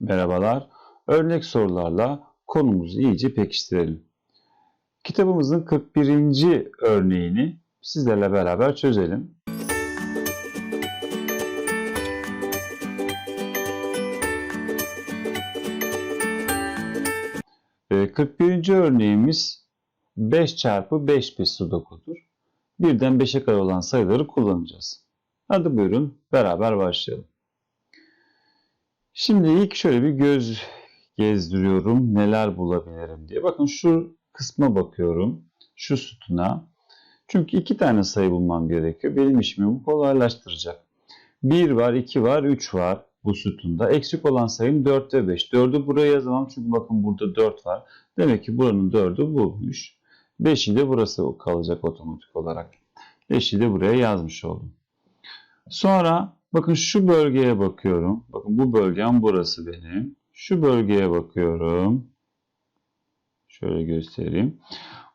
Merhabalar. Örnek sorularla konumuzu iyice pekiştirelim. Kitabımızın 41. örneğini sizlerle beraber çözelim. Ee, 41. örneğimiz 5 çarpı 5 bir sudokudur. Birden 5'e kadar olan sayıları kullanacağız. Hadi buyurun beraber başlayalım. Şimdi ilk şöyle bir göz gezdiriyorum neler bulabilirim diye. Bakın şu kısma bakıyorum. Şu sütuna. Çünkü iki tane sayı bulmam gerekiyor. Benim işimi bu kolaylaştıracak. 1 var, 2 var, 3 var bu sütunda. Eksik olan sayım 4 ve 5. 4'ü buraya yazamam çünkü bakın burada 4 var. Demek ki buranın 4'ü bulmuş. 5'i de burası kalacak otomatik olarak. 5'i de buraya yazmış oldum. Sonra bakın şu bölgeye bakıyorum. Bakın bu bölgem burası benim. Şu bölgeye bakıyorum. Şöyle göstereyim.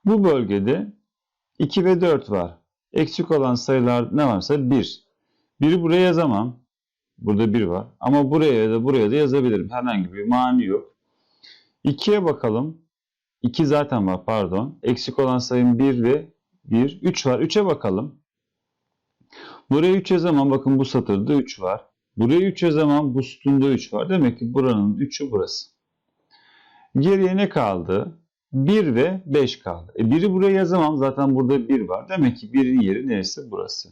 Bu bölgede 2 ve 4 var. Eksik olan sayılar ne varsa 1. 1'i buraya yazamam. Burada 1 var. Ama buraya da buraya da yazabilirim. Herhangi bir mani yok. 2'ye bakalım. 2 zaten var pardon. Eksik olan sayım 1 ve 1. 3 var. 3'e bakalım. Buraya 3 yazamam. Bakın bu satırda 3 var. Buraya 3 yazamam. Bu sütunda 3 var. Demek ki buranın 3'ü burası. Geriye ne kaldı? 1 ve 5 kaldı. E 1'i buraya yazamam. Zaten burada 1 var. Demek ki 1'in yeri neresi? Burası.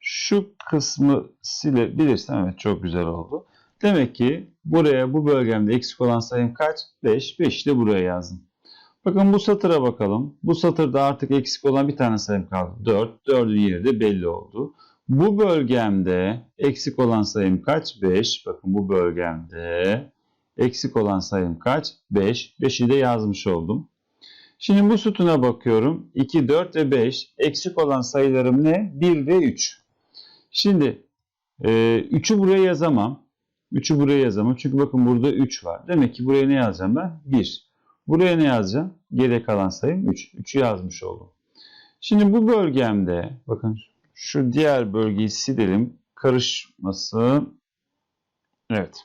Şu kısmı silebilirsem evet çok güzel oldu. Demek ki buraya bu bölgemde eksik olan sayım kaç? 5. 5'i de buraya yazdım. Bakın bu satıra bakalım. Bu satırda artık eksik olan bir tane sayım kaldı. 4. 4'ün yeri de belli oldu. Bu bölgemde eksik olan sayım kaç? 5. Bakın bu bölgemde eksik olan sayım kaç? 5. 5'i de yazmış oldum. Şimdi bu sütuna bakıyorum. 2, 4 ve 5. Eksik olan sayılarım ne? 1 ve 3. Şimdi e, 3'ü buraya yazamam. 3'ü buraya yazamam. Çünkü bakın burada 3 var. Demek ki buraya ne yazacağım ben? 1. Buraya ne yazacağım? Geriye kalan sayım 3. 3'ü yazmış oldum. Şimdi bu bölgemde bakın şu diğer bölgeyi silelim. Karışmasın. Evet.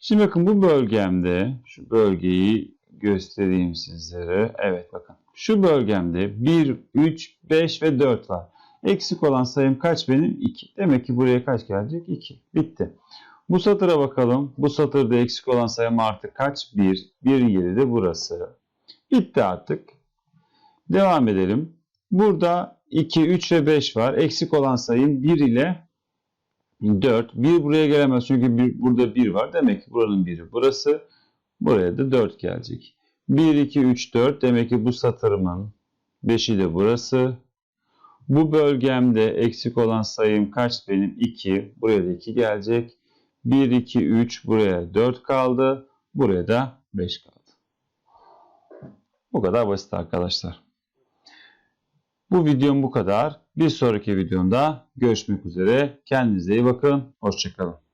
Şimdi bakın bu bölgemde şu bölgeyi göstereyim sizlere. Evet bakın. Şu bölgemde 1, 3, 5 ve 4 var. Eksik olan sayım kaç benim? 2. Demek ki buraya kaç gelecek? 2. Bitti. Bu satıra bakalım. Bu satırda eksik olan sayım artık kaç? 1. 1 yeri de burası. Bitti artık. Devam edelim. Burada 2, 3 ve 5 var. Eksik olan sayım 1 ile 4. 1 buraya gelemez çünkü bir, burada 1 var. Demek ki buranın 1'i burası. Buraya da 4 gelecek. 1, 2, 3, 4. Demek ki bu satırımın 5'i de burası. Bu bölgemde eksik olan sayım kaç benim? 2. Buraya da 2 gelecek. 1, 2, 3. Buraya 4 kaldı. Buraya da 5 kaldı. Bu kadar basit arkadaşlar. Bu videom bu kadar. Bir sonraki videomda görüşmek üzere. Kendinize iyi bakın. Hoşçakalın.